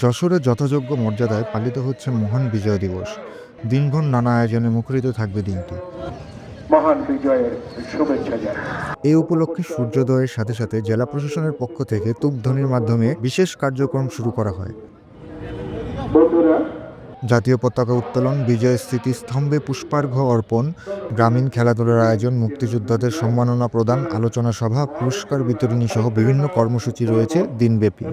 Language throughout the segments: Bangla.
যশোরে যথাযোগ্য মর্যাদায় পালিত হচ্ছে মহান বিজয় দিবস। দিনভর নানা আয়োজনে মুখরিত থাকবে দিনটি। মহান বিজয়ের শুভেচ্ছা এই উপলক্ষে সূর্যোদয়ের সাথে সাথে জেলা প্রশাসনের পক্ষ থেকে তুপধ্বনির মাধ্যমে বিশেষ কার্যক্রম শুরু করা হয়। জাতীয় পতাকা উত্তোলন বিজয় স্মৃতিস্তম্ভে পুষ্পার্ঘ অর্পণ গ্রামীণ খেলাধুলার আয়োজন মুক্তিযোদ্ধাদের সম্মাননা প্রদান আলোচনা সভা পুরস্কার বিতরণী সহ বিভিন্ন কর্মসূচি রয়েছে দিনব্যাপী।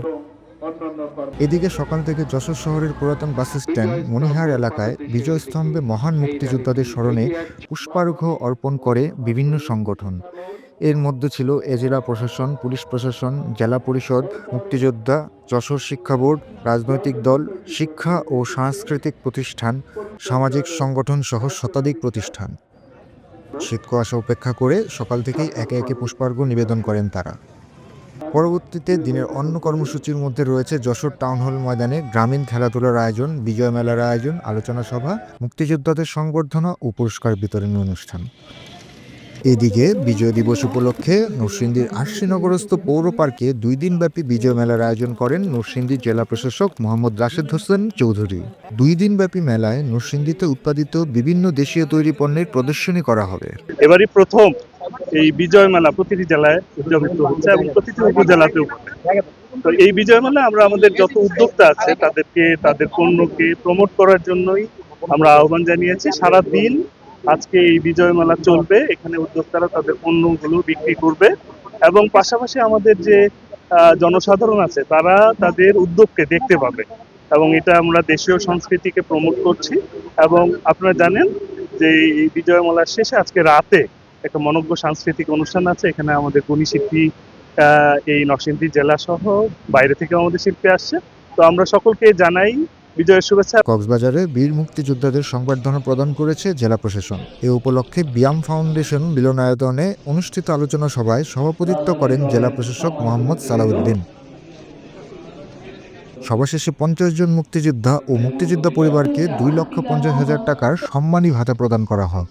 এদিকে সকাল থেকে যশোর শহরের পুরাতন বাস স্ট্যান্ড মনিহার এলাকায় বিজয় স্তম্ভে মহান মুক্তিযোদ্ধাদের স্মরণে পুষ্পার্ঘ্য অর্পণ করে বিভিন্ন সংগঠন। এর মধ্যে ছিল এ জেলা প্রশাসন, পুলিশ প্রশাসন, জেলা পরিষদ, মুক্তিযোদ্ধা, যশোর শিক্ষা বোর্ড, রাজনৈতিক দল, শিক্ষা ও সাংস্কৃতিক প্রতিষ্ঠান, সামাজিক সংগঠন সহ শতাধিক প্রতিষ্ঠান। শীত কুয়াশা উপেক্ষা করে সকাল থেকেই একে একে পুষ্পার্ঘ্য নিবেদন করেন তারা। পরবর্তীতে দিনের অন্য কর্মসূচির মধ্যে রয়েছে যশোর টাউন হল ময়দানে গ্রামীণ খেলাধুলার আয়োজন, বিজয় মেলার আয়োজন, আলোচনা সভা, মুক্তিযোদ্ধাদের সংবর্ধনা ও পুরস্কার বিতরণী অনুষ্ঠান। এদিকে বিজয় দিবস উপলক্ষে নরসিংদীর আশিনগরস্থ পৌর পার্কে দুই দিনব্যাপী বিজয় মেলার আয়োজন করেন নরসিংদী জেলা প্রশাসক মোহাম্মদ রাশেদ হোসেন চৌধুরী। দুই দিনব্যাপী মেলায় নরসিংদীতে উৎপাদিত বিভিন্ন দেশীয় তৈরি পণ্যের প্রদর্শনী করা হবে। এবারই প্রথম এই বিজয় মেলা প্রতিটি জেলায় উদযাপিত হচ্ছে এবং প্রতিটি উপজেলাতেও তো এই বিজয় মেলা আমরা আমাদের যত উদ্যোক্তা আছে, তাদেরকে, তাদের পণ্যকে প্রমোট করার জন্যই আমরা আহ্বান জানিয়েছি। সারা দিন আজকে এই বিজয় মেলা চলবে, এখানে উদ্যোক্তারা তাদের পণ্যগুলো বিক্রি করবে এবং পাশাপাশি আমাদের যে জনসাধারণ আছে, তারা তাদের উদ্যোগকে দেখতে পাবে এবং এটা আমরা দেশীয় সংস্কৃতিকে প্রমোট করছি এবং আপনারা জানেন যে এই বিজয় মেলার শেষে আজকে রাতে একটা মনজ্ঞ সাংস্কৃতিক অনুষ্ঠান আছে, এখানে আমাদের গুণী শিল্পী এই নরসিংদী জেলা সহ বাইরে থেকে আমাদের শিল্পী আসছে। তো আমরা সকলকে জানাই বিজয়ের শুভেচ্ছা। কক্সবাজারে বীর মুক্তিযোদ্ধাদের সংবর্ধনা প্রদান করেছে জেলা প্রশাসন। এ উপলক্ষে বিয়াম ফাউন্ডেশন মিলনায়তনে অনুষ্ঠিত আলোচনা সভায় সভাপতিত্ব করেন জেলা প্রশাসক মোহাম্মদ সালাউদ্দিন। সভা শেষে পঞ্চাশ জন মুক্তিযোদ্ধা ও মুক্তিযোদ্ধা পরিবারকে দুই লক্ষ পঞ্চাশ হাজার টাকার সম্মানী ভাতা প্রদান করা হয়।